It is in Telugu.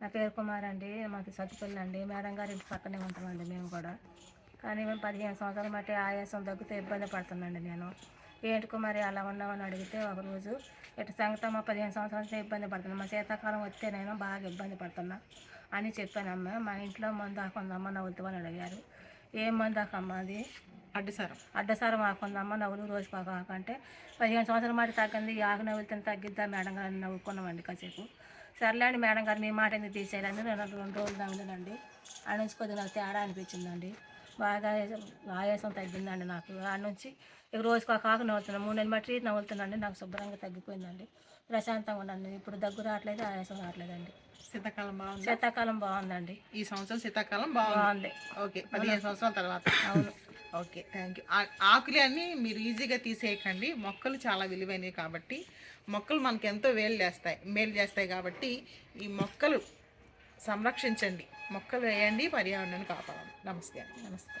నా పేరు కుమార్ అండి. మాకు సత్తుపల్లి అండి. మేడం గారి ఇంటి పక్కనే ఉంటామండి మేము కూడా. కానీ మేము పదిహేను సంవత్సరాలు మట్టి ఆయాసం తగ్గితే ఇబ్బంది పడుతున్నాండి నేను. ఏంటి కుమారి అలా ఉన్నామని అడిగితే ఒకరోజు ఇటు సంగతమ్మ పదిహేను సంవత్సరాల ఇబ్బంది పడుతున్నా. మా శీతాకాలం వస్తే నేను బాగా ఇబ్బంది పడుతున్నా అని చెప్పానమ్మ. మా ఇంట్లో మందు ఆకుందమ్మ నవ్వుతామని అడిగారు. ఏం మందు ఆకమ్మ అది? అడ్డసారం. అడ్డసారం ఆకుందమ్మ నవ్వులు రోజు కాకంటే పదిహేను సంవత్సరాల మాట తగ్గింది ఈ ఆకు నవ్వులతో తగ్గిద్దా మేడం గారిని నవ్వుకున్నామండి కాసేపు. సర్లే అండి మేడం గారు మీ మాట ఎందుకు తీసేయాలని నేను రెండు రోజులు తగ్గిందండి ఆ నుంచి కొద్దిగా నాకు తేడా అనిపించిందండి. బాగా ఆయాసం తగ్గిందండి నాకు. ఆ నుంచి ఇక రోజుకు ఒక ఆకు నవ్వుతున్నాను మూడు నెలలు బట్టి నవ్వుతున్నాండి నాకు శుభ్రంగా తగ్గిపోయిందండి. ప్రశాంతంగా ఉన్నాను ఇప్పుడు దగ్గు రావట్లేదు ఆయాసం రావట్లేదండి. శీతాకాలం బాగుంది? శీతాకాలం బాగుందండి. ఈ సంవత్సరం శీతాకాలం బాగుంది. బాగుంది. ఓకే పదిహేను సంవత్సరాల తర్వాత. అవును. ఓకే థ్యాంక్ యూ ఆకులు అన్నీ మీరు ఈజీగా తీసేయకండి. మొక్కలు చాలా విలువైనవి కాబట్టి మొక్కలు మనకు ఎంతో వేలు చేస్తాయి మేలు చేస్తాయి కాబట్టి ఈ మొక్కలు సంరక్షించండి. మొక్కలు వేయండి పర్యావరణాన్ని కాపాడండి. నమస్తే నమస్తే.